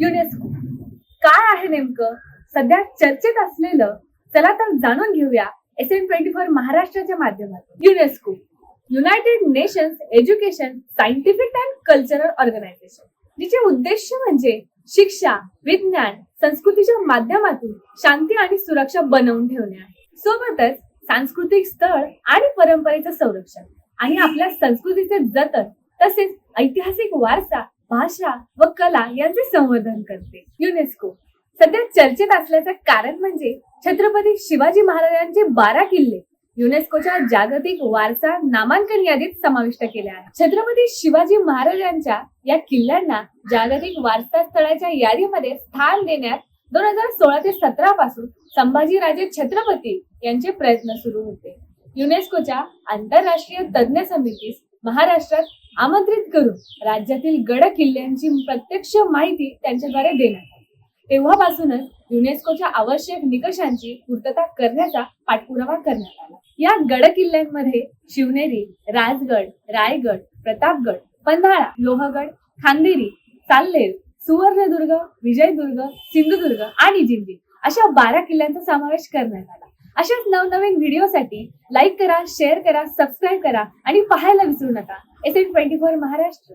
UNESCO काय आहे नेमकं? सध्या चर्चेत असलेलं चला तर जाणून घेऊया एस एन ट्वेंटी फोर महाराष्ट्राच्या माध्यमातून. UNESCO United Nations education scientific and cultural organisation जिचे उद्देश म्हणजे शिक्षा विज्ञान संस्कृतीच्या माध्यमातून शांती आणि सुरक्षा बनवून ठेवणे आहे. सोबतच सांस्कृतिक स्थळ आणि परंपरेचं संरक्षण. आणि आपल्या संस्कृतीचे जतन तसेच ऐतिहासिक वारसा भाषा व कला यांचे संवर्धन करते. युनेस्को. सध्या चर्चेत असल्याचं कारण म्हणजे छत्रपती शिवाजी महाराजांचे बारा किल्ले युनेस्कोच्या जागतिक वारसा नामांकन यादीत समाविष्ट केले आहे छत्रपती शिवाजी महाराजांच्या या किल्ल्यांना जागतिक वारसा स्थळाच्या यादीमध्ये स्थान देण्यात दोन हजार सोळा ते सतरा पासून संभाजीराजे छत्रपती यांचे प्रयत्न सुरू होते. युनेस्कोच्या आंतरराष्ट्रीय तज्ञ समितीस महाराष्ट्रात आमंत्रित करून राज्यातील गड किल्ल्यांची प्रत्यक्ष माहिती त्यांच्याद्वारे देण्यात आली. तेव्हापासूनच युनेस्कोच्या आवश्यक निकषांची पूर्तता करण्याचा पाठपुरावा करण्यात आला. या गड किल्ल्यांमध्ये शिवनेरी राजगड रायगड प्रतापगड पन्हाळा लोहगड खांदेरी साल्हेर सुवर्णदुर्ग विजयदुर्ग सिंधुदुर्ग आणि जिंजी अशा बारा किल्ल्यांचा समावेश करण्यात आला. अशाच नवनवीन व्हिडिओसाठी लाईक करा शेअर करा सबस्क्राईब करा आणि पाहायला विसरू नका. S N twenty four Maharashtra.